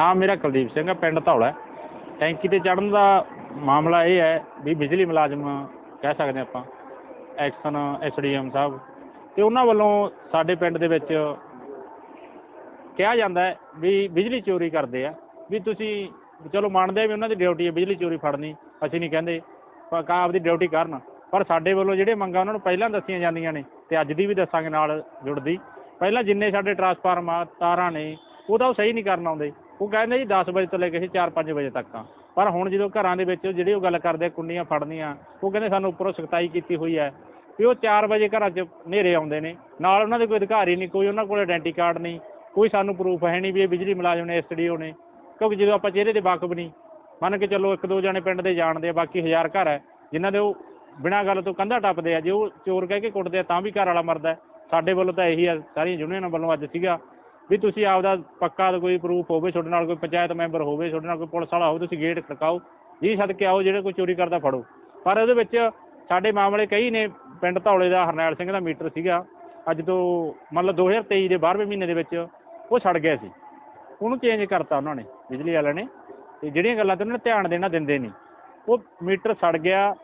ਨਾਮ ਮੇਰਾ ਕੁਲਦੀਪ ਸਿੰਘ ਹੈ ਪਿੰਡ ਧੌਲਾ। ਟੈਂਕੀ ਤੇ ਚੜਨ ਦਾ ਮਾਮਲਾ ਇਹ ਹੈ ਵੀ ਬਿਜਲੀ ਮੁਲਾਜ਼ਮ ਕਹਿ ਸਕਦੇ ਆਪਾਂ, ਐਕਸ਼ਨ, ਐਸਡੀਐਮ ਸਾਹਿਬ। ਤੇ ਉਹਨਾਂ ਵੱਲੋਂ ਸਾਡੇ ਪਿੰਡ ਦੇ ਵਿੱਚ ਕਿਹਾ ਜਾਂਦਾ ਹੈ ਵੀ ਬਿਜਲੀ ਚੋਰੀ ਕਰਦੇ ਆ। ਵੀ ਤੁਸੀਂ ਚਲੋ ਮੰਨਦੇ ਆ ਵੀ ਉਹਨਾਂ ਦੀ ਡਿਊਟੀ ਹੈ, ਬਿਜਲੀ ਚੋਰੀ ਫੜਨੀ, ਅਸੀਂ ਨਹੀਂ ਕਹਿੰਦੇ, ਪਰ ਕਾ, ਆਪਦੀ ਡਿਊਟੀ ਕਰਨ। ਪਰ ਸਾਡੇ ਵੱਲੋਂ ਜਿਹੜੇ ਮੰਗਾਂ ਉਹਨਾਂ ਨੂੰ ਪਹਿਲਾਂ ਦੱਸੀਆਂ ਜਾਂਦੀਆਂ ਨੇ, ਤੇ ਅੱਜ ਦੀ ਵੀ ਦੱਸਾਂਗੇ ਨਾਲ ਜੁੜਦੀ। ਪਹਿਲਾਂ ਜਿੰਨੇ ਸਾਡੇ ਟਰਾਂਸਫਾਰਮਰ ਤਾਰਾਂ ਨੇ, ਉਹਦਾ ਉਹ ਸਹੀ ਨਹੀਂ ਕਰਨ ਆਉਂਦੇ। ਉਹ ਕਹਿੰਦੇ ਜੀ 10 ਵਜੇ ਤੋਂ ਲੈ ਕੇ 4-5 ਵਜੇ ਤੱਕ ਆ। ਪਰ ਹੁਣ ਜਦੋਂ ਘਰਾਂ ਦੇ ਵਿੱਚ ਜਿਹੜੀ ਉਹ ਗੱਲ ਕਰਦੇ ਆ, ਕੁੰਡੀਆਂ ਫੜਨੀਆਂ ਉਹ ਕਹਿੰਦੇ ਸਾਨੂੰ ਉੱਪਰੋਂ ਸਖਤਾਈ ਕੀਤੀ ਹੋਈ ਹੈ। ਵੀ ਉਹ 4 ਵਜੇ ਘਰਾਂ 'ਚ ਹਨੇਰੇ ਆਉਂਦੇ ਨੇ। ਨਾਲ ਉਹਨਾਂ ਦੇ ਕੋਈ ਅਧਿਕਾਰੀ ਨਹੀਂ ਕੋਈ ਉਹਨਾਂ ਕੋਲ ਆਇਡੈਂਟੀ ਕਾਰਡ ਨਹੀਂ ਕੋਈ ਸਾਨੂੰ ਪ੍ਰੂਫ ਹੈ ਨਹੀਂ ਵੀ ਇਹ ਬਿਜਲੀ ਮੁਲਾਜ਼ਮ ਨੇ ਐਸਡੀਓ ਨੇ। ਕਿਉਂਕਿ ਜਦੋਂ ਆਪਾਂ ਚਿਹਰੇ ਦੇ ਵਾਕਫ ਨਹੀਂ ਮੰਨ ਕੇ ਚੱਲੋ ਇੱਕ ਦੋ ਜਣੇ ਪਿੰਡ ਦੇ ਜਾਣਦੇ ਆ ਬਾਕੀ ਹਜ਼ਾਰ ਘਰ ਹੈ ਜਿਨ੍ਹਾਂ ਦੇ ਉਹ ਬਿਨਾਂ ਗੱਲ ਤੋਂ ਕੰਧਾ ਟੱਪਦੇ ਆ ਜੇ ਉਹ ਚੋਰ ਕਹਿ ਕੇ ਕੁੱਟਦੇ ਆ ਤਾਂ ਵੀ ਘਰ ਵਾਲਾ ਮਰਦਾ ਸਾਡੇ ਵੱਲੋਂ ਤਾਂ ਇਹੀ ਆ ਸਾਰੀਆਂ ਯੂਨੀਅਨਾਂ ਵੱਲੋਂ ਅੱਜ ਸੀਗਾ। ਵੀ ਤੁਸੀਂ ਆਪਦਾ ਪੱਕਾ ਕੋਈ ਪ੍ਰੂਫ ਹੋਵੇ, ਤੁਹਾਡੇ ਨਾਲ ਕੋਈ ਪੰਚਾਇਤ ਮੈਂਬਰ ਹੋਵੇ, ਤੁਹਾਡੇ ਨਾਲ ਕੋਈ ਪੁਲਿਸ ਵਾਲਾ ਹੋਵੇ, ਤੁਸੀਂ ਗੇਟ ਖੜਕਾਓ, ਜੀ ਸਦਕੇ ਆਓ, ਜਿਹੜੇ ਕੋਈ ਚੋਰੀ ਕਰਦਾ ਫੜੋ। ਪਰ ਉਹਦੇ ਵਿੱਚ ਸਾਡੇ ਮਾਮਲੇ ਕਈ ਨੇ, ਪਿੰਡ ਧੌਲੇ ਦਾ, ਹਰਨੈਲ ਸਿੰਘ ਦਾ ਮੀਟਰ ਸੀਗਾ। ਅੱਜ ਤੋਂ ਮਤਲਬ 2023 ਦੇ 12ਵੇਂ ਮਹੀਨੇ ਦੇ ਵਿੱਚ ਉਹ ਸੜ ਗਿਆ ਸੀ। ਉਹਨੂੰ ਚੇਂਜ ਕਰਤਾ ਉਹਨਾਂ ਨੇ, ਬਿਜਲੀ ਵਾਲਿਆਂ ਨੇ। ਤੇ ਜਿਹੜੀਆਂ ਗੱਲਾਂ ਤੇ ਉਹਨਾਂ ਨੇ ਧਿਆਨ ਦੇਣਾ, ਦਿੰਦੇ ਨਹੀਂ। ਉਹ ਮੀਟਰ ਸੜ ਗਿਆ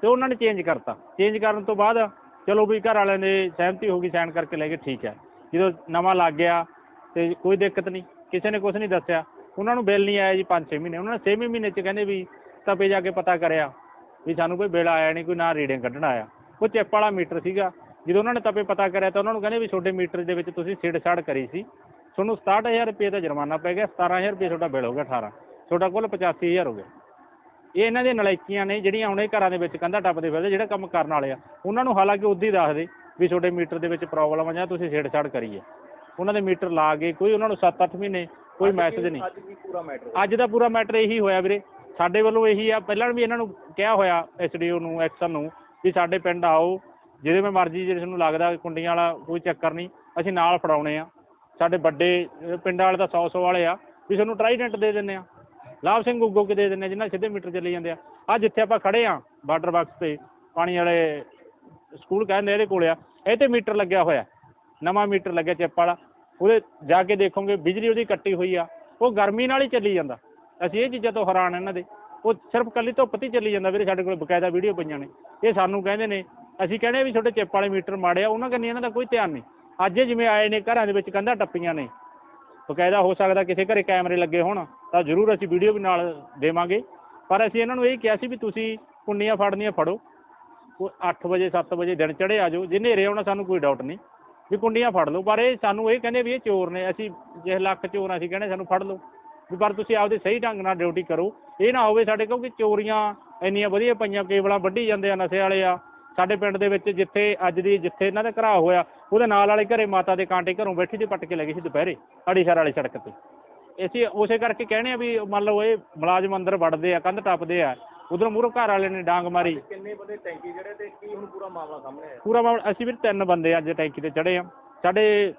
ਤੇ ਉਹਨਾਂ ਨੇ ਚੇਂਜ ਕਰਤਾ। ਚੇਂਜ ਕਰਨ ਤੋਂ ਬਾਅਦ ਚਲੋ ਵੀ ਘਰ ਵਾਲਿਆਂ ਨੇ ਸਹਿਮਤੀ ਹੋ ਗਈ, ਸਾਈਨ ਕਰਕੇ ਲੈ ਕੇ ਠੀਕ ਹੈ। ਜਦੋਂ ਨਵਾਂ ਲੱਗ ਗਿਆ ਤੇ ਕੋਈ ਦਿੱਕਤ ਨਹੀਂ, ਕਿਸੇ ਨੇ ਕੁਝ ਨਹੀਂ ਦੱਸਿਆ। ਉਹਨਾਂ ਨੂੰ ਬਿੱਲ ਨਹੀਂ ਆਇਆ ਜੀ 5-6 ਮਹੀਨੇ, ਉਹਨਾਂ ਨੇ 6ਵੇਂ ਮਹੀਨੇ ਚ ਕਹਿੰਦੇ ਵੀ ਤਪੇ ਜਾ ਕੇ ਪਤਾ ਕਰਿਆ ਵੀ ਸਾਨੂੰ ਕੋਈ ਬਿੱਲ ਆਇਆ ਨਹੀਂ, ਕੋਈ ਨਾ ਰੀਡਿੰਗ ਕੱਢਣ ਆਇਆ। ਉਹ ਚਿੱਪ ਵਾਲਾ ਮੀਟਰ ਸੀਗਾ। ਜਦੋਂ ਉਹਨਾਂ ਨੇ ਤਪੇ ਪਤਾ ਕਰਿਆ ਤਾਂ ਉਹਨਾਂ ਨੂੰ ਕਹਿੰਦੇ ਵੀ ਤੁਹਾਡੇ ਮੀਟਰ ਦੇ ਵਿੱਚ ਤੁਸੀਂ ਛੇੜ ਛਾੜ ਕਰੀ ਸੀ। ਤੁਹਾਨੂੰ 67000 ਰੁਪਏ ਦਾ ਜੁਰਮਾਨਾ ਪੈ ਗਿਆ 17000 ਰੁਪਏ ਤੁਹਾਡਾ ਬਿੱਲ ਹੋ ਗਿਆ 18 ਤੁਹਾਡਾ ਕੁੱਲ 85000 ਹੋ ਗਿਆ। ਇਹ ਇਹਨਾਂ ਦੀਆਂ ਨਲਾਇਕੀਆਂ ਨੇ ਜਿਹੜੀਆਂ ਹੁਣ ਇਹ ਘਰਾਂ ਦੇ ਵਿੱਚ ਕੰਧਾ ਟੱਪਦੇ ਫਿਰਦੇ, ਜਿਹੜਾ ਕੰਮ ਕਰਨ ਵਾਲੇ ਆ। ਉਹਨਾਂ ਨੂੰ ਹਾਲਾਂਕਿ ਉਦੋਂ ਹੀ ਦੱਸਦੇ ਵੀ ਤੁਹਾਡੇ ਮੀਟਰ ਦੇ ਵਿੱਚ ਪ੍ਰੋਬਲਮ ਆ ਜਾਂ ਤੁਸੀਂ ਛੇੜਛਾੜ ਕਰੀ ਹੈ ਉਹਨਾਂ ਦੇ ਮੀਟਰ ਲਾ ਕੇ ਕੋਈ ਉਹਨਾਂ ਨੂੰ 7-8 ਮਹੀਨੇ ਕੋਈ ਮੈਸੇਜ ਨਹੀਂ। ਅੱਜ ਵੀ ਪੂਰਾ ਮੈਟਰ ਅੱਜ ਦਾ ਪੂਰਾ ਮੈਟਰ ਇਹੀ ਹੋਇਆ ਵੀਰੇ। ਸਾਡੇ ਵੱਲੋਂ ਇਹੀ ਆ ਪਹਿਲਾਂ ਵੀ ਇਹਨਾਂ ਨੂੰ ਕਿਹਾ ਹੋਇਆ ਐਸਡੀਓ ਨੂੰ ਐਕਸ਼ਨ ਨੂੰ ਵੀ ਸਾਡੇ ਪਿੰਡ ਆਓ ਜਿਹਦੇ ਮੈਂ ਮਰਜ਼ੀ ਜੇ ਤੁਹਾਨੂੰ ਲੱਗਦਾ ਕੁੰਡੀਆਂ ਵਾਲਾ ਕੋਈ ਚੱਕਰ ਨਹੀਂ ਅਸੀਂ ਨਾਲ ਫੜਾਉਣੇ ਆ। ਸਾਡੇ ਵੱਡੇ ਪਿੰਡਾਂ ਵਾਲੇ ਤਾਂ 100 100 ਵਾਲੇ ਆ ਵੀ ਤੁਹਾਨੂੰ ਟਰਾਈਡੈਂਟ ਦੇ ਦਿੰਨੇ ਆ। ਲਾਭ ਸਿੰਘ ਗੁੱਗੋ ਕੇ ਦੇ ਦਿੰਨੇ ਜਿਨ੍ਹਾਂ ਸਿੱਧੇ ਮੀਟਰ ਚੱਲੇ ਜਾਂਦੇ ਆ। ਆ ਜਿੱਥੇ ਆਪਾਂ ਖੜੇ ਆ ਵਾਟਰ ਬਾਕਸ ਤੇ ਪਾਣੀ ਵਾਲੇ ਸਕੂਲ ਕਹਿੰਦੇ ਇਹਦੇ ਕੋਲ ਆ ਇਹ ਤੇ ਮੀਟਰ ਲੱਗਿਆ ਹੋਇਆ। ਨਵਾਂ ਮੀਟਰ ਲੱਗਿਆ ਚਿੱਪ ਵਾਲਾ, ਉਹਦੇ ਜਾ ਕੇ ਦੇਖੋਗੇ ਬਿਜਲੀ ਉਹਦੀ ਕੱਟੀ ਹੋਈ ਆ, ਉਹ ਗਰਮੀ ਨਾਲ ਹੀ ਚੱਲੀ ਜਾਂਦਾ। ਅਸੀਂ ਇਹ ਚੀਜ਼ਾਂ ਤੋਂ ਹੈਰਾਨ ਇਹਨਾਂ ਦੇ। ਉਹ ਸਿਰਫ ਕੱਲੀ ਧੁੱਪ ਤੇ ਚੱਲੀ ਜਾਂਦਾ ਵੀਰੇ, ਸਾਡੇ ਕੋਲ ਬਕਾਇਦਾ ਵੀਡੀਓ ਪਈਆਂ ਨੇ। ਇਹ ਸਾਨੂੰ ਕਹਿੰਦੇ ਨੇ, ਅਸੀਂ ਕਹਿੰਦੇ ਵੀ ਤੁਹਾਡੇ ਚਿੱਪ ਵਾਲੇ ਮੀਟਰ ਮਾੜੇ ਆ, ਉਹਨਾਂ ਕੰਨੀ ਇਹਨਾਂ ਦਾ ਕੋਈ ਧਿਆਨ ਨਹੀਂ। ਅੱਜ ਜਿਵੇਂ ਆਏ ਨੇ ਘਰਾਂ ਦੇ ਵਿੱਚ ਕੰਧਾਂ ਟੱਪੀਆਂ ਨੇ, ਬਕਾਇਦਾ ਹੋ ਸਕਦਾ ਕਿਸੇ ਘਰੇ ਕੈਮਰੇ ਲੱਗੇ ਹੋਣ, ਤਾਂ ਜ਼ਰੂਰ ਅਸੀਂ ਵੀਡੀਓ ਵੀ ਨਾਲ ਦੇਵਾਂਗੇ। ਪਰ ਅਸੀਂ ਇਹਨਾਂ ਨੂੰ ਇਹ ਕਿਹਾ ਸੀ ਵੀ ਤੁਸੀਂ ਕੁੰਡੀਆਂ ਫੜਨੀਆਂ ਫੜੋ। ਉਹ 8 ਵਜੇ 7 ਵਜੇ ਦਿਨ ਚੜੇ ਆ ਜਾਓ, ਜੇ ਹਨੇਰੇ ਆਉਣਾ ਸਾਨੂੰ ਕੋਈ ਡਾਊਟ ਨਹੀਂ। ਵੀ ਕੁੰਡੀਆਂ ਫੜ ਲਓ, ਪਰ ਇਹ ਸਾਨੂੰ ਇਹ ਕਹਿੰਦੇ ਵੀ ਇਹ ਚੋਰ ਨੇ, ਅਸੀਂ ਜੇ ਲੱਖ ਚੋਰ ਅਸੀਂ ਕਹਿੰਦੇ ਸਾਨੂੰ ਫੜ ਲਓ। ਵੀ ਪਰ ਤੁਸੀਂ ਆਪਦੇ ਸਹੀ ਢੰਗ ਨਾਲ ਡਿਊਟੀ ਕਰੋ। ਇਹ ਨਾ ਹੋਵੇ ਸਾਡੇ ਕਿਉਂਕਿ ਚੋਰੀਆਂ ਇੰਨੀਆਂ ਵਧੀਆ ਪਈਆਂ ਕੇਬਲਾਂ ਵੱਢੀ ਜਾਂਦੇ ਆ, ਨਸ਼ੇ ਵਾਲੇ ਆ। ਸਾਡੇ ਪਿੰਡ ਦੇ ਵਿੱਚ ਜਿੱਥੇ ਅੱਜ ਦੀ ਜਿੱਥੇ ਇਹਨਾਂ ਦਾ ਘਰਾ ਹੋਇਆ, ਉਹਦੇ ਨਾਲ ਵਾਲੇ ਘਰੇ ਮਾਤਾ ਦੇ ਕਾਂਟੇ ਘਰੋਂ ਬੈਠੀ ਤੇ ਪੱਟ ਕੇ ਲੈ ਗਈ ਸੀ ਦੁਪਹਿਰੇ, ਅੜੀਸਰ ਵਾਲੀ ਸੜਕ ਤੇ। ਅਸੀਂ ਉਸੇ ਕਰਕੇ ਕਹਿੰਦੇ ਆ ਵੀ ਮੰਨ ਲਓ ਇਹ ਮੁਲਾਜ਼ਮ ਅੰਦਰ ਵੜਦੇ ਆ, ਕੰਧ ਟੱਪਦੇ ਆ ਉਧਰੋਂ ਮੂਹਰੋਂ ਘਰ ਵਾਲੇ ਨੇ ਡਾਂਗ ਮਾਰੀ। ਕਿੰਨੇ ਬੰਦੇ ਟੈਂਕੀ ਜਿਹੜੇ ਤੇ ਕੀ ਹੁਣ ਪੂਰਾ ਮਾਮਲਾ ਸਾਹਮਣੇ ਆਇਆ? ਪੂਰਾ ਮਾਮਲਾ ਅਸੀਂ ਵੀ ਤਿੰਨ ਬੰਦੇ ਅੱਜ ਟੈਂਕੀ ਤੇ ਚੜੇ ਆ। ਸਾਡੇ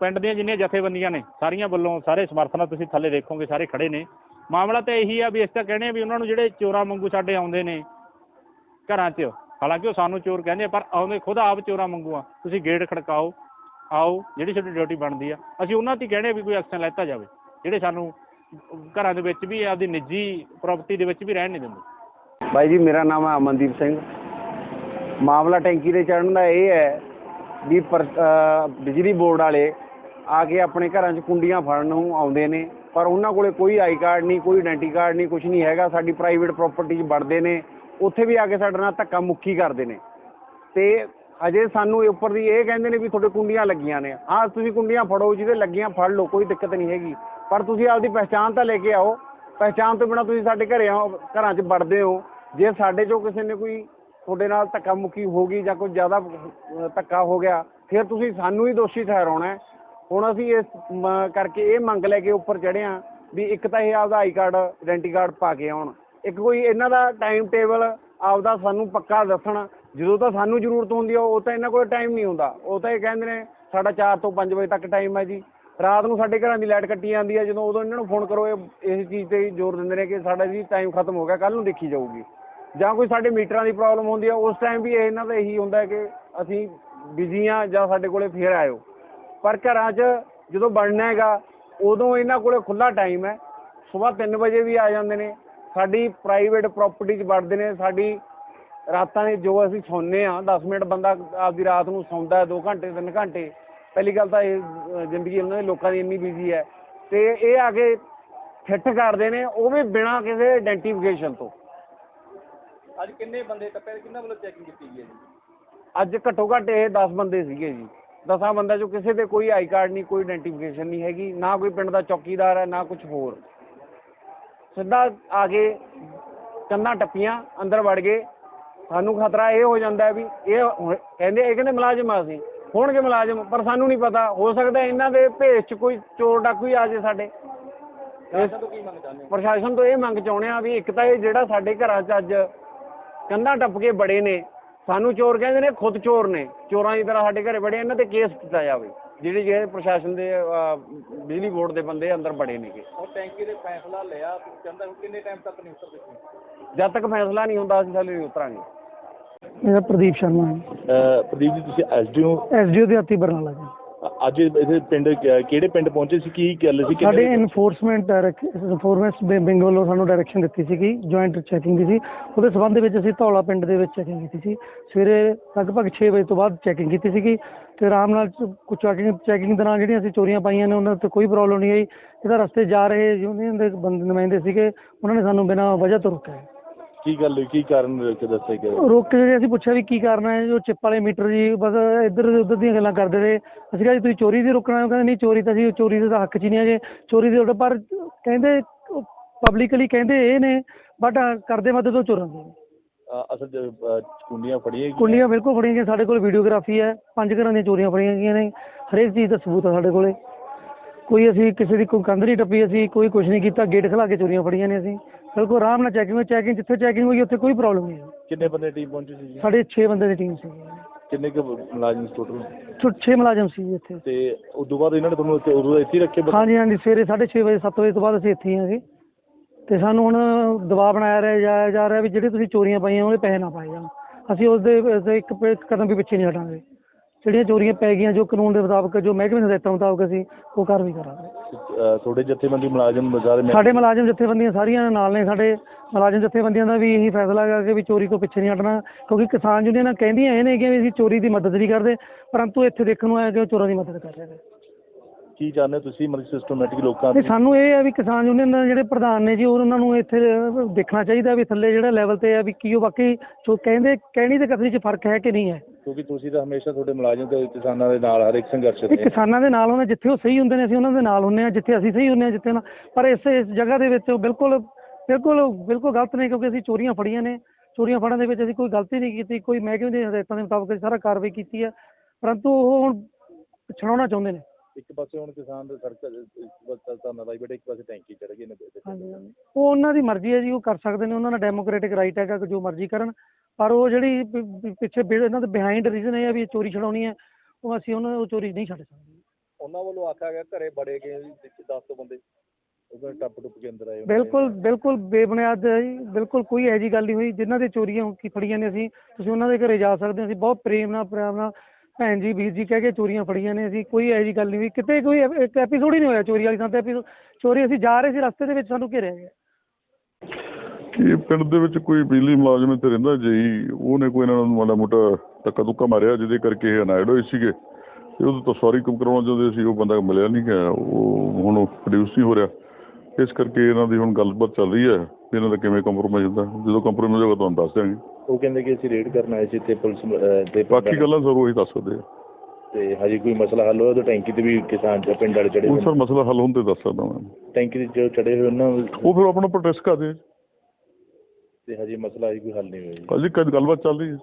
ਪਿੰਡ ਦੀਆਂ ਜਿੰਨੀਆਂ ਜਥੇਬੰਦੀਆਂ ਨੇ ਸਾਰੀਆਂ ਵੱਲੋਂ ਸਾਰੇ ਸਮਰਥਨਾਂ ਤੁਸੀਂ ਥੱਲੇ ਦੇਖੋਗੇ ਸਾਰੇ ਖੜੇ ਨੇ। ਮਾਮਲਾ ਤਾਂ ਇਹੀ ਆ ਵੀ ਇਸ ਤਾਂ ਕਹਿੰਦੇ ਆ ਵੀ ਉਹਨਾਂ ਨੂੰ ਜਿਹੜੇ ਚੋਰਾਂ ਵਾਂਗੂ ਸਾਡੇ ਆਉਂਦੇ ਨੇ ਘਰਾਂ 'ਚ ਹਾਲਾਂਕਿ ਉਹ ਸਾਨੂੰ ਚੋਰ ਕਹਿੰਦੇ ਆ ਪਰ ਆਉਂਦੇ ਖੁਦ ਆਪ ਚੋਰਾਂ ਵਾਂਗੂ ਆ। ਤੁਸੀਂ ਗੇਟ ਖੜਕਾਓ ਆਓ ਜਿਹੜੀ ਤੁਹਾਡੀ ਡਿਊਟੀ ਬਣਦੀ ਆ। ਅਸੀਂ ਉਹਨਾਂ ਤੇ ਕਹਿੰਦੇ ਵੀ ਕੋਈ ਐਕਸ਼ਨ ਲੈਤਾ ਜਾਵੇ ਜਿਹੜੇ ਸਾਨੂੰ ਘਰਾਂ ਦੇ ਵਿੱਚ ਵੀ, ਆਪਦੀ ਨਿੱਜੀ ਪ੍ਰਾਪਰਟੀ ਦੇ ਵਿੱਚ ਵੀ ਰਹਿਣ ਨਹੀਂ ਦਿੰਦੇ। ਬਾਈ ਜੀ, ਮੇਰਾ ਨਾਮ ਹੈ ਅਮਨਦੀਪ ਸਿੰਘ। ਮਾਮਲਾ ਟੈਂਕੀ ਤੇ ਚੜਨ ਦਾ ਇਹ ਹੈ ਵੀ ਪਰ- ਬਿਜਲੀ ਬੋਰਡ ਵਾਲੇ ਆ ਕੇ ਆਪਣੇ ਘਰਾਂ 'ਚ ਕੁੰਡੀਆਂ ਫੜਨ ਨੂੰ ਆਉਂਦੇ ਨੇ, ਪਰ ਉਹਨਾਂ ਕੋਲੇ ਕੋਈ ਆਈ ਕਾਰਡ ਨਹੀਂ, ਕੋਈ ਆਇਡੈਂਟੀ ਕਾਰਡ ਨਹੀਂ ਕੁਝ ਨਹੀਂ ਹੈਗਾ। ਸਾਡੀ ਪ੍ਰਾਈਵੇਟ ਪ੍ਰਾਪਰਟੀ 'ਚ ਵੜਦੇ ਨੇ, ਉੱਥੇ ਵੀ ਆ ਕੇ ਸਾਡੇ ਨਾਲ ਧੱਕਾ ਮੁੱਕੀ ਕਰਦੇ ਨੇ। ਤੇ ਅਜੇ ਸਾਨੂੰ ਉੱਪਰ ਦੀ ਇਹ ਕਹਿੰਦੇ ਨੇ ਵੀ ਤੁਹਾਡੇ ਕੁੰਡੀਆਂ ਲੱਗੀਆਂ ਨੇ। ਹਾਂ, ਤੁਸੀਂ ਕੁੰਡੀਆਂ ਫੜੋ, ਜਿਹਦੇ ਲੱਗੀਆਂ ਫੜ ਲਓ, ਕੋਈ ਦਿੱਕਤ ਨਹੀਂ ਹੈਗੀ। ਪਰ ਤੁਸੀਂ ਆਪਦੀ ਪਹਿਚਾਣ ਤਾਂ ਲੈ ਕੇ ਆਓ। ਪਹਿਚਾਣ ਤੋਂ ਬਿਨਾ ਤੁਸੀਂ ਸਾਡੇ ਘਰੇ ਆਓ, ਘਰਾਂ 'ਚ ਵੜਦੇ ਹੋ। ਜੇ ਸਾਡੇ ਚੋਂ ਕਿਸੇ ਨੇ ਕੋਈ ਤੁਹਾਡੇ ਨਾਲ ਧੱਕਾ ਮੁੱਕੀ ਹੋ ਗਈ ਜਾਂ ਕੋਈ ਜ਼ਿਆਦਾ ਧੱਕਾ ਹੋ ਗਿਆ, ਫਿਰ ਤੁਸੀਂ ਸਾਨੂੰ ਹੀ ਦੋਸ਼ੀ ਠਹਿਰਾਉਣਾ ਹੁਣ ਅਸੀਂ ਇਸ ਕਰਕੇ ਇਹ ਮੰਗ ਲੈ ਕੇ ਉੱਪਰ ਚੜ੍ਹੇ ਹਾਂ ਵੀ ਇੱਕ ਤਾਂ ਇਹ ਆਪਦਾ ਆਈ ਕਾਰਡ, ਆਇਡੈਂਟੀ ਕਾਰਡ ਪਾ ਕੇ ਆਉਣ। ਇੱਕ ਕੋਈ ਇਹਨਾਂ ਦਾ ਟਾਈਮ ਟੇਬਲ ਆਪਦਾ ਸਾਨੂੰ ਪੱਕਾ ਦੱਸਣ। ਜਦੋਂ ਤਾਂ ਸਾਨੂੰ ਜ਼ਰੂਰਤ ਹੁੰਦੀ ਆ, ਉਹ ਤਾਂ ਇਹਨਾਂ ਕੋਲ ਟਾਈਮ ਨਹੀਂ ਹੁੰਦਾ। ਉਹ ਤਾਂ ਇਹ ਕਹਿੰਦੇ ਨੇ ਸਾਡਾ 4 ਤੋਂ 5 ਵਜੇ ਤੱਕ ਟਾਈਮ ਹੈ ਜੀ। ਰਾਤ ਨੂੰ ਸਾਡੇ ਘਰਾਂ ਦੀ ਲਾਈਟ ਕੱਟੀ ਜਾਂਦੀ ਹੈ ਜਦੋਂ ਉਦੋਂ ਇਹਨਾਂ ਨੂੰ ਫੋਨ ਕਰੋ, ਇਹ ਇਸ ਚੀਜ਼ ਤੇ ਜ਼ੋਰ ਦਿੰਦੇ ਨੇ ਕਿ ਸਾਡਾ ਜੀ ਟਾਈਮ ਖਤਮ ਹੋ ਗਿਆ ਕੱਲ ਨੂੰ ਦੇਖੀ ਜਾਊਗੀ। ਜਾਂ ਕੋਈ ਸਾਡੇ ਮੀਟਰਾਂ ਦੀ ਪ੍ਰੋਬਲਮ ਹੁੰਦੀ ਹੈ ਉਸ ਟਾਈਮ ਵੀ ਇਹਨਾਂ ਦਾ ਇਹੀ ਹੁੰਦਾ ਕਿ ਅਸੀਂ ਬਿਜ਼ੀ ਆ ਜਾਂ ਸਾਡੇ ਕੋਲੇ ਫੇਰ ਆਇਓ। ਪਰ ਘਰਾਂ 'ਚ ਜਦੋਂ ਬਣਨਾ ਹੈਗਾ, ਉਦੋਂ ਇਹਨਾਂ ਕੋਲੇ ਖੁੱਲਾ ਟਾਈਮ ਹੈ। ਸਵੇਰ 3 ਵਜੇ ਵੀ ਆ ਜਾਂਦੇ ਨੇ। ਸਾਡੀ ਪ੍ਰਾਈਵੇਟ ਪ੍ਰਾਪਰਟੀ 'ਚ ਵੜਦੇ ਨੇ। ਸਾਡੀ ਰਾਤਾਂ ਦੇ ਜੋ ਅਸੀਂ ਸੌਂਦੇ ਆ 10 ਮਿੰਟ ਬੰਦਾ ਆਪਦੀ ਰਾਤ ਨੂੰ ਸੌਂਦਾ 2 ਘੰਟੇ 3 ਘੰਟੇ। ਪਹਿਲੀ ਗੱਲ ਤਾਂ ਇਹ ਅਹ, ਜ਼ਿੰਦਗੀ ਉਹਨਾਂ ਦੇ ਲੋਕਾਂ ਦੀ ਇੰਨੀ ਬਿਜ਼ੀ ਹੈ। ਤੇ ਇਹ ਆ ਕੇ ਫਿੱਟ ਕਰਦੇ ਨੇ ਉਹ ਵੀ ਬਿਨਾਂ ਕਿਸੇ ਆਇਡੈਂਟੀਫਿਕੇਸ਼ਨ ਤੋਂ। ਅੱਜ ਕਿੰਨੇ ਬੰਦੇ ਟੱਪੇ ਤੇ ਕਿੰਨਾ ਵੱਲੋਂ ਚੈਕਿੰਗ ਕੀਤੀ ਗਈ ਹੈ ਜੀ? ਅੱਜ ਘੱਟੋ ਘੱਟ ਇਹ 10 ਬੰਦੇ ਸੀਗੇ ਜੀ। 10 ਬੰਦਿਆਂ ਚੋਂ ਕਿਸੇ ਦੇ ਕੋਈ ਆਈ ਕਾਰਡ ਨਹੀਂ ਕੋਈ ਆਇਡੈਂਟੀਫਿਕੇਸ਼ਨ ਨਹੀਂ ਹੈਗੀ ਨਾ ਕੋਈ ਪਿੰਡ ਦਾ ਚੌਕੀਦਾਰ ਹੈ ਨਾ ਕੁਝ ਹੋਰ। ਸਿੱਧਾ ਆ ਕੇ ਕੰਨਾਂ ਟੱਪੀਆਂ ਅੰਦਰ ਵੜ ਗਏ। ਸਾਨੂੰ ਖਤਰਾ ਇਹ ਹੋ ਜਾਂਦਾ ਹੈ ਵੀ ਇਹ ਹੁਣ- ਕਹਿੰਦੇ ਇਹ ਕਹਿੰਦੇ ਮੁਲਾਜ਼ਮ ਆ ਅਸੀਂ। ਹੋਣਗੇ ਮੁਲਾਜ਼ਮ ਪਰ ਸਾਨੂੰ ਨਹੀਂ ਪਤਾ। ਹੋ ਸਕਦਾ ਇਹਨਾਂ ਦੇ ਭੇਸ 'ਚ ਕੋਈ ਚੋਰ ਡਾਕੂ ਹੀ ਆ ਜੇ ਸਾਡੇ। ਪ੍ਰਸ਼ਾਸਨ ਤੋਂ ਇਹ ਮੰਗ ਚਾਹੁੰਦੇ ਆ ਵੀ ਇੱਕ ਤਾਂ ਇਹ ਜਿਹੜਾ ਸਾਡੇ ਘਰਾਂ 'ਚ ਅੱਜ ਕੰਧਾਂ ਟੱਪ ਕੇ ਬੜੇ ਨੇ ਸਾਨੂੰ ਚੋਰ ਕਹਿੰਦੇ ਨੇ ਖੁਦ ਚੋਰ ਨੇ ਚੋਰਾਂ ਦੀ ਤਰ੍ਹਾਂ ਸਾਡੇ ਘਰੇ ਬੜੇ ਇਹਨਾਂ ਤੇ ਕੇਸ ਕੀਤਾ ਜਾਵੇ। ਜਿਹੜੇ ਜਿਹੜੇ ਪ੍ਰਸ਼ਾਸਨ ਦੇ ਬਿਜਲੀ ਬੋਰਡ ਦੇ ਬੰਦੇ ਅੰਦਰ ਬੜੇ ਨੇਗੇ। ਹੁਣ ਟੈਂਕੀ ਦੇ ਫੈਸਲਾ ਲਿਆ ਤੁਸੀਂ ਕਹਿੰਦਾ ਹੁਣ ਕਿੰਨੇ ਟਾਈਮ ਤੱਕ ਨਹੀਂ ਉਤਰ ਦਿੱਤੀ ਜਦ ਤੱਕ ਫੈਸਲਾ ਨਹੀਂ ਹੁੰਦਾ ਅਸੀਂ ਥੱਲੇ ਨਹੀਂ ਉਤਰਾਂਗੇ। ਮੇਰਾ ਪ੍ਰਦੀਪ ਸ਼ਰਮਾ ਹੈ। ਅਹ ਪ੍ਰਦੀਪ ਜੀ ਤੁਸੀਂ ਐਸਡੀਓ ਐਸਡੀਓ ਦੇ ਹੱਥੀ ਬਰਨਾਲਾ ਜੀ। ਅੱਜ ਇਹਦੇ ਪਿੰਡ ਕ- ਕਿਹੜੇ ਪਿੰਡ ਪਹੁੰਚੇ ਸੀ? ਕੀ ਗੱਲ ਸੀ? ਸਾਡੇ ਇਨਫੋਰਸਮੈਂਟ ਇਨਫੋਰਮੈਂਟ ਵਿੰਗ ਵੱਲੋਂ ਸਾਨੂੰ ਡਾਇਰੈਕਸ਼ਨ ਦਿੱਤੀ ਸੀਗੀ ਜੁਆਇੰਟ ਚੈਕਿੰਗ ਦੀ ਸੀ। ਉਹਦੇ ਸਬੰਧ ਵਿੱਚ ਅਸੀਂ ਧੌਲਾ ਪਿੰਡ ਦੇ ਵਿੱਚ ਚੈਕਿੰਗ ਕੀਤੀ ਸੀ। ਸਵੇਰੇ ਲਗਭਗ 6 ਵਜੇ ਤੋਂ ਬਾਅਦ ਚੈਕਿੰਗ ਕੀਤੀ ਸੀਗੀ ਤੇ ਆਰਾਮ ਨਾਲ ਕੁਝ ਚੈਕਿੰਗ ਚੈਕਿੰਗ ਦੌਰਾਨ ਜਿਹੜੀਆਂ ਅਸੀਂ ਚੋਰੀਆਂ ਪਾਈਆਂ ਨੇ ਉਹਨਾਂ ਤੇ ਕੋਈ ਪ੍ਰੋਬਲਮ ਨਹੀਂ ਆਈ। ਇਹਦਾ ਰਸਤੇ ਜਾ ਰਹੇ ਯੂਨੀਅਨ ਦੇ ਬੰਦੇ ਨੁਮਾਇੰਦੇ ਸੀਗੇ ਉਹਨਾਂ ਨੇ ਸਾਨੂੰ ਬਿਨਾਂ ਵਜ੍ਹਾ ਤੋਂ ਰੋਕਿਆ। ਕੀ ਗੱਲ ਹੋਈ? ਕੀ ਕਾਰਨ ਰੱਖ ਦੱਸਿਆ ਗਿਆ ਰੋਕ ਕੇ ਜਿਹੜੇ ਅਸੀਂ ਪੁੱਛਿਆ ਵੀ ਕੀ ਕਰਨਾ ਹੈ ਜੋ ਚਿੱਪ ਵਾਲੇ ਮੀਟਰ ਜੀ ਬਸ ਇੱਧਰ ਉੱਧਰ ਦੀਆਂ ਗੱਲਾਂ ਕਰਦੇ ਰਹੇ। ਅਸੀਂ ਕਿਹਾ ਜੀ ਤੁਸੀਂ ਚੋਰੀ ਦੀ ਰੋਕਣਾ ਕਹਿੰਦੇ ਨਹੀਂ ਚੋਰੀ ਤਾਂ ਅਸੀਂ ਚੋਰੀ ਦੇ ਤਾਂ ਹੱਕ 'ਚ ਹੀ ਨਹੀਂ ਹੈਗੇ ਚੋਰੀ ਦੇ ਉੱਤੇ ਪਰ ਕਹਿੰਦੇ ਪਬਲਿਕਲੀ ਕਹਿੰਦੇ ਇਹ ਨੇ ਬਟ ਕਰਦੇ ਮਦਦ ਉਹ ਚੋਰਾਂ ਦੀ। ਅਸਲ 'ਚ, ਕੁੰਡੀਆਂ ਫੜੀਆਂ ਗਈਆਂ। ਕੁੰਡੀਆਂ ਬਿਲਕੁਲ ਫੜੀਆਂ ਗਈਆਂ ਸਾਡੇ ਕੋਲ ਵੀਡੀਓਗ੍ਰਾਫੀ ਹੈ। ਪੰਜ ਘਰਾਂ ਦੀਆਂ ਚੋਰੀਆਂ ਫੜੀਆਂ ਗਈਆਂ ਨੇ। ਹਰੇਕ ਚੀਜ਼ ਦਾ ਸਬੂਤ ਹੈ ਸਾਡੇ ਕੋਲੇ। ਕੋਈ ਅਸੀਂ ਕਿਸੇ ਦੀ ਕੋਈ ਕੰਧ ਨਹੀਂ ਟੱਪੀ ਅਸੀਂ ਕੋਈ ਕੁਝ ਨਹੀਂ ਕੀਤਾ। ਗੇਟ ਖਲਾ ਕੇ ਚੋਰੀਆਂ ਫੜੀਆਂ ਨੇ ਅਸੀਂ। ਬਿਲਕੁਲ ਆਰਾਮ ਨਾਲ ਚੈਕਿੰਗ ਚੈਕਿੰਗ ਜਿੱਥੇ ਚੈਕਿੰਗ ਹੋਈ ਉੱਥੇ ਕੋਈ ਪ੍ਰੋਬਲਮ ਨਹੀਂ ਹੈ ਕਿੰਨੇ ਬੰਦੇ ਟੀਮ ਪਹੁੰਚੀ ਸੀ ਜੀ? ਸਾਡੇ 6 ਬੰਦੇ ਦੀ ਟੀਮ ਸੀ ਕਿੰਨੇ ਕੁ ਮੁਲਾਜ਼ਮ ਟੋਟਲ ਛੋ 6 ਮੁਲਾਜ਼ਮ ਸੀ ਜੀ ਇੱਥੇ। ਤੇ ਉਸ ਤੋਂ ਬਾਅਦ ਇਹਨਾਂ ਨੇ ਤੁਹਾਨੂੰ ਇੱਥੇ ਉਦੋਂ ਇੱਥੇ ਹੀ ਰੱਖੇ ਬੰਦੇ? ਹਾਂਜੀ ਹਾਂਜੀ ਸਵੇਰੇ 6:30 ਵਜੇ 7 ਵਜੇ ਤੋਂ ਬਾਅਦ ਅਸੀਂ ਇੱਥੇ ਹੀ ਆਂਗੇ ਤੇ ਸਾਨੂੰ ਹੁਣ ਦਬਾਅ ਬਣਾਇਆ ਰਿਹਾ ਜਾਇਆ ਜਾ ਰਿਹਾ ਵੀ ਜਿਹੜੇ ਤੁਸੀਂ ਚੋਰੀਆਂ ਪਾਈਆਂ ਉਹਦੇ ਪੈਸੇ ਨਾ ਪਾਏ ਜਾਣ। ਅਸੀਂ ਉਸ ਦੇ ਉਸ ਦੇ ਇੱਕ ਪ- ਇੱਕ ਕਦਮ ਵੀ ਪਿੱਛੇ ਨਹੀਂ ਹਟਾਂਗੇ। ਜਿਹੜੀਆਂ ਚੋਰੀਆਂ ਪੈ ਗਈਆਂ ਜੋ ਕਾਨੂੰਨ ਦੇ ਮੁਤਾਬਕ ਜੋ ਮਹਿਕਮੇ ਦੇ ਹਦਾਇਤਾਂ ਮੁਤਾਬਕ ਅਸੀਂ ਉਹ ਕਾਰਵਾਈ ਕਰਾਂਗੇ। ਅਹ, ਤੁਹਾਡੇ ਜਥੇਬੰਦੀ ਮੁਲਾਜ਼ਮ ਸਾਰੇ ਮੈਂ ਸਾਡੇ ਮੁਲਾਜ਼ਮ ਜਥੇਬੰਦੀਆਂ ਸਾਰੀਆਂ ਨਾਲ ਨੇ। ਸਾਡੇ ਮੁਲਾਜ਼ਮ ਜਥੇਬੰਦੀਆਂ ਦਾ ਵੀ ਇਹੀ ਫੈਸਲਾ ਹੈਗਾ ਕਿ ਵੀ ਚੋਰੀ ਤੋਂ ਪਿੱਛੇ ਨਹੀਂ ਹਟਣਾ ਕਿਉਂਕਿ ਕਿਸਾਨ ਯੂਨੀਅਨਾਂ ਕਹਿੰਦੀਆਂ ਇਹ ਨੇ ਕਿ ਵੀ ਅਸੀਂ ਚੋਰੀ ਦੀ ਮਦਦ ਨਹੀਂ ਕਰਦੇ ਪਰੰਤੂ ਇੱਥੇ ਦੇਖਣ ਨੂੰ ਆਇਆ ਕਿ ਉਹ ਚੋਰਾਂ ਦੀ ਮਦਦ ਕਰ ਰਹੇ ਨੇ। ਕੀ ਚਾਹੁੰਦੇ ਹੋ ਤੁਸੀਂ? ਮਤਲਬ ਸਿਸਟਮੈਟਿਕ ਲੋਕਾਂ ਤੇ ਦੀ ਸਾਨੂੰ ਇਹ ਹੈ ਵੀ ਕਿਸਾਨ ਯੂਨੀਅਨ ਦੇ ਜਿਹੜੇ ਪ੍ਰਧਾਨ ਨੇ ਜੀ ਉਹ ਉਹਨਾਂ ਨੂੰ ਇੱਥੇ ਦੇਖਣਾ ਚਾਹੀਦਾ ਵੀ ਥੱਲੇ ਜਿਹੜਾ ਲੈਵਲ ਤੇ ਹੈ ਵੀ ਕੀ ਉਹ ਵਾਕਈ ਜੋ ਕਹਿੰਦੇ ਕਹਿਣੀ ਤੇ ਕਥਨੀ 'ਚ ਫ਼ਰਕ ਹੈ ਕਿ ਨਹੀਂ ਹੈ। ਕਿਉਂਕਿ ਤੁਸੀਂ ਤਾਂ ਹਮੇਸ਼ਾ ਤੁਹਾਡੇ ਮੁਲਾਜ਼ਮ ਤੇ ਕਿਸਾਨਾਂ ਦੇ ਨਾਲ ਹਰ ਇੱਕ ਸੰਘਰਸ਼ ਇਹ ਤੇ। ਕਿਸਾਨਾਂ ਦੇ ਨਾਲ ਹੁੰਦੇ ਜਿੱਥੇ ਉਹ ਸਹੀ ਹੁੰਦੇ ਨੇ ਅਸੀਂ ਉਹਨਾਂ ਦੇ ਨਾਲ ਹੁੰਦੇ ਆ ਜਿੱਥੇ ਅਸੀਂ ਸਹੀ ਹੁੰਦੇ ਆ ਜਿੱਥੇ ਨਾ। ਪਰ ਇਸ ਇਸ ਜਗ੍ਹਾ ਦੇ ਵਿੱਚ ਉਹ ਬਿਲਕੁਲ ਬਿਲਕੁਲ ਬਿਲਕੁਲ ਗਲਤ ਨੇ ਕਿਉਂਕਿ ਅਸੀਂ ਚੋਰੀਆਂ ਫੜੀਆਂ ਨੇ। ਚੋਰੀਆਂ ਫੜਨ ਦੇ ਵਿੱਚ ਅਸੀਂ ਕੋਈ ਗਲਤੀ ਨਹੀਂ ਕੀਤੀ ਕੋਈ ਮਹਿਕਮੇ ਦੇ ਹਦਾਇਤਾਂ ਦੇ ਮੁਤਾਬਕ ਸਾਰਾ ਕਾਰਵਾਈ ਕੀਤੀ ਹੈ। ਪਰੰਤੂ ਉਹ ਹੁਣ ਛਡਾਉਣਾ ਚਾਹੁੰਦੇ ਨੇ। ਇੱਕ ਪਾਸੇ ਹੁਣ ਕਿਸਾਨ ਦੇ ਸੜਕ ਇੱਕ ਪਾਸੇ ਧਰਨਾ ਲਾਈ ਬੈਠੇ ਇੱਕ ਪਾਸੇ ਟੈਂਕੀ ਚੜ ਗਏ ਨੇ ਹਾਂਜੀ ਹਾਂਜੀ। ਉਹ ਉਹਨਾਂ ਦੀ ਮਰਜ਼ੀ ਹੈ ਜੀ ਉਹ ਕਰ ਸਕਦੇ ਨੇ ਉਹਨਾਂ ਦਾ ਡੈਮੋਕ੍ਰੈਟਿਕ ਰਾਈਟ ਹੈਗਾ ਕਿ ਜੋ ਮਰਜ਼ੀ ਕਰਨ। ਪਰ ਉਹ ਜਿਹੜੀ ਪਿ- ਪਿ- ਪਿੱਛੇ ਬਿ- ਇਹਨਾਂ ਦੇ ਬਿਹਾਈਂਡ ਰੀਜ਼ਨ ਇਹ ਹੈ ਵੀ ਇਹ ਚੋਰੀ ਛਡਾਉਣੀ ਹੈ ਉਹ ਅਸੀਂ ਉਹਨਾਂ ਉਹ ਚੋਰੀ ਨਹੀਂ ਛੱਡ ਸਕਦੇ। ਉਹਨਾਂ ਵੱਲੋਂ ਆਖਿਆ ਗਿਆ ਘਰੇ ਬੜੇ ਗਏ ਜੀ 10 ਤੋਂ ਬੰਦੇ ਉਹ ਕਹਿੰਦੇ ਟੱਪ ਟੁੱਪ ਕੇ ਅੰਦਰ ਆਏ। ਬਿਲਕੁਲ ਬਿਲਕੁਲ ਬੇਬੁਨਿਆਦ ਹੈ ਜੀ ਬਿਲਕੁਲ ਕੋਈ ਇਹੋ ਜਿਹੀ ਗੱਲ ਨਹੀਂ ਹੋਈ। ਜਿਨ੍ਹਾਂ ਦੇ ਚੋਰੀਆਂ ਕੀ ਫੜੀਆਂ ਨੇ ਅਸੀਂ ਤੁਸੀਂ ਉਹਨਾਂ ਦੇ ਘਰੇ ਜਾ ਸਕਦੇ ਹੋ ਅਸੀਂ ਬਹੁਤ ਪ੍ਰੇਮ ਨਾਲ ਪ੍ਰੇਮ ਨਾਲ ਭੈਣ ਜੀ, ਵੀਰ ਜੀ ਕਹਿ ਕੇ ਚੋਰੀਆਂ ਫੜੀਆਂ ਨੇ ਅਸੀਂ, ਕੋਈ ਇਹੋ ਜਿਹੀ ਗੱਲ ਨਹੀਂ ਹੋਈ ਕਿਤੇ ਕੋਈ ਐਪ- ਇੱਕ ਐਪੀਸੋਡ ਹੀ ਨਹੀਂ ਹੋਇਆ ਚੋਰੀ ਵਾਲੀ ਥਾਂ ਤੇ ਐਪੀਸੋਡ ਚੋਰੀ ਅਸੀਂ ਜਾ ਰਹੇ ਸੀ, ਰਸਤੇ ਦੇ ਵਿੱਚ ਸਾਨੂੰ ਘੇਰਿਆ ਗਿਆ। ਕਿ ਪਿੰਡ ਦੇ ਵਿੱਚ ਕੋਈ ਬਿਜਲੀ ਮੁਲਾਜ਼ਮ ਇੱਥੇ ਰਹਿੰਦਾ ਜੀ ਉਹਨੇ ਕੋਈ ਇਹਨਾਂ ਨੂੰ ਮਾੜਾ ਮੋਟਾ ਧੱਕਾ ਧੁੱਕਾ ਮਾਰਿਆ, ਜਿਹਦੇ ਕਰਕੇ ਇਹ ਅਨਾਇਡ ਹੋਏ ਸੀਗੇ। ਤੇ ਉਹਦੇ ਤੋਂ ਸੌਰੀ ਕੰਮ ਕਰਾਉਣਾ ਚਾਹੁੰਦੇ ਸੀ, ਉਹ ਬੰਦਾ ਮਿਲਿਆ ਨਹੀਂ ਗਿਆ, ਉਹ ਹੁਣ ਪ੍ਰੋਡਿਊਸ ਨਹੀਂ ਹੋ ਰਿਹਾ। ਇਸ ਕਰਕੇ ਇਹਨਾਂ ਦੀ ਹੁਣ ਗੱਲਬਾਤ ਚੱਲ ਰਹੀ ਹੈ, ਵੀ ਇਹਨਾਂ ਦਾ ਕਿਵੇਂ ਕੰਪਰੋਮਾਈਜ਼ ਹੁੰਦਾ। ਜਦੋਂ ਕੰਪਰੋਮਾਈਜ਼ ਹੋਗਾ ਤੁਹਾਨੂੰ ਦੱਸ ਦਿਆਂਗੇ। ਉਹ ਕਹਿੰਦੇ ਕਿ ਅਸੀਂ ਰੇਡ ਕਰਨ ਆਏ ਸੀ ਤੇ ਪੁਲਿਸ ਤੇ ਬਾਕੀ ਗੱਲਾਂ ਸਰ ਉਹੀ ਦੱਸ ਸਕਦੇ ਆ। ਤੇ ਹਜੇ ਕੋਈ ਮਸਲਾ ਹੱਲ ਹੋਇਆ ਤਾਂ ਟੈਂਕੀ ਤੇ ਵੀ ਕਿਸਾਨ ਜਾਂ ਪਿੰਡ ਵਾਲੇ ਚੜੇ ਉਹ ਸਰ ਮਸਲਾ ਹੱਲ ਹੋਣ ਤੇ ਦੱਸ ਸਕਦਾ ਮੈਂ। ਟੈਂਕੀ ਤੇ ਜੋ ਚੜੇ ਹੋਏ ਉਹਨਾਂ ਨੂੰ ਉਹ ਫਿਰ ਆਪਣਾ ਪ੍ਰੋਟੈਸਟ ਕਰਦੇ ਤੇ ਹਜੇ ਮਸਲਾ ਹੀ ਕੋਈ ਹੱਲ ਨਹੀਂ ਹੋਇਆ ਜੀ। ਅਜੇ ਕੱਲ ਗੱਲਬਾਤ ਚੱਲ ਰਹੀ ਹੈ।